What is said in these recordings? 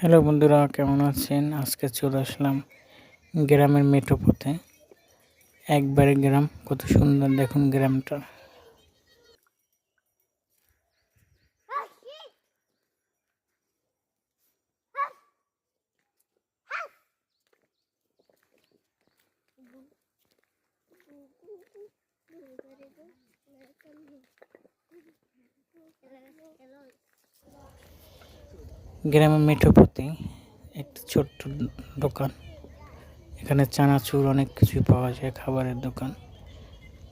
Hello বন্ধুরা, কেমন আছেন? আজকে চলে আসলাম গ্রামের মেঠো পথে। একবারে গ্রাম, কত সুন্দর দেখুন গ্রামটা। গ্রামের মেঠোপতি, একটি ছোট্ট দোকান। এখানে চানাচুর অনেক কিছুই পাওয়া যায়, খাবারের দোকান।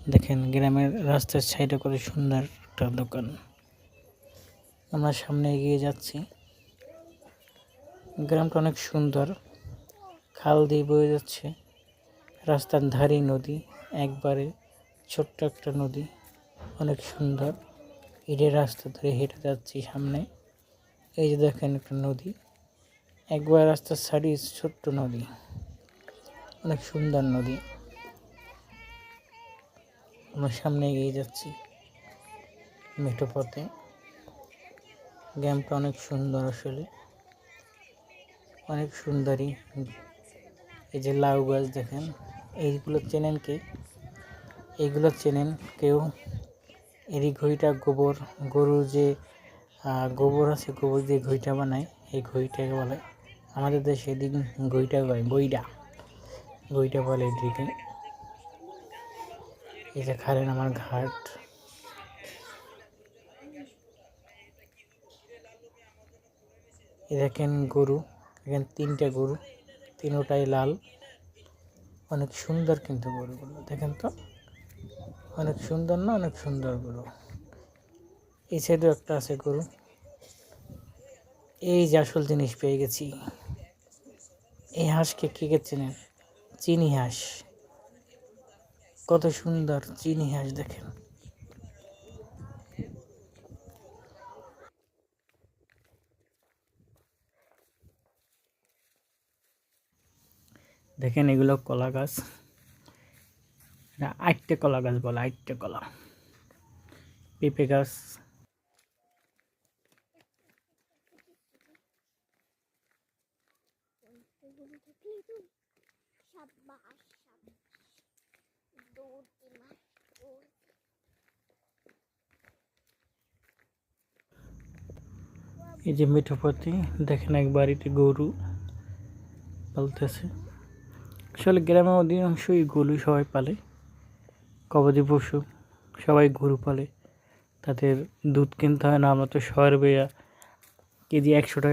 দেখেন, গ্রামের রাস্তার সাইডে কত সুন্দর একটা দোকান। আমরা সামনে এগিয়ে যাচ্ছি। গ্রামটা অনেক সুন্দর। খাল দিয়ে বয়ে যাচ্ছে। রাস্তার ধারেই নদী, একবারে ছোট্ট একটা নদী। অনেক সুন্দর। ইটের রাস্তা ধরে হেঁটে যাচ্ছি সামনে। এই যে দেখেন একটা নদী। একবার রাস্তার সাইডে ছোট্ট নদী। অনেক সুন্দর নদী। আমরা সামনে এগিয়ে যাচ্ছি মেঠো পথে। গ্যামটা অনেক সুন্দর আসলে। অনেক সুন্দরী। এই যে লাউ গাছ দেখেন, এইগুলো চেনেন কে? এইগুলো চেনেন কেউ? এরই ঘড়িটা গোবর, গরুর যে গোবর আছে, গোবর দিয়ে ঘইটা বানায়। এই ঘইটাকে বলে, আমাদের দেশে এদিক ঘইটা বলে, গইডা। গইটা বলে এদিকে। যে খালেন আমার ঘাট। এ দেখেন গরু এখানে তিনটা গরু, তিনোটাই লাল। অনেক সুন্দর কিন্তু গরুগুলো, দেখেন তো? অনেক সুন্দর না, অনেক সুন্দর গরু? এই একটা আছে গরু। এই যে আসল জিনিস পেয়ে গেছি। এই হাঁসকে কে কে চেনেন? চিনি হাঁস। কত সুন্দর চিনি হাঁস দেখেন। দেখেন এগুলো কলা গাছ। আটটে কলা গাছ বলে, আটটে কলা। পেঁপে গাছ এই যে মিঠোপতি দেখেন এক বাড়িতে গরু পালতেছে। আসলে গ্রামের অধিকাংশই গরু সবাই পালে, গবাদি পশু সবাই গরু পালে। তাদের দুধ কিনতে হয় না, আমরা তো শহর বেয়া কেজি একশো টাকা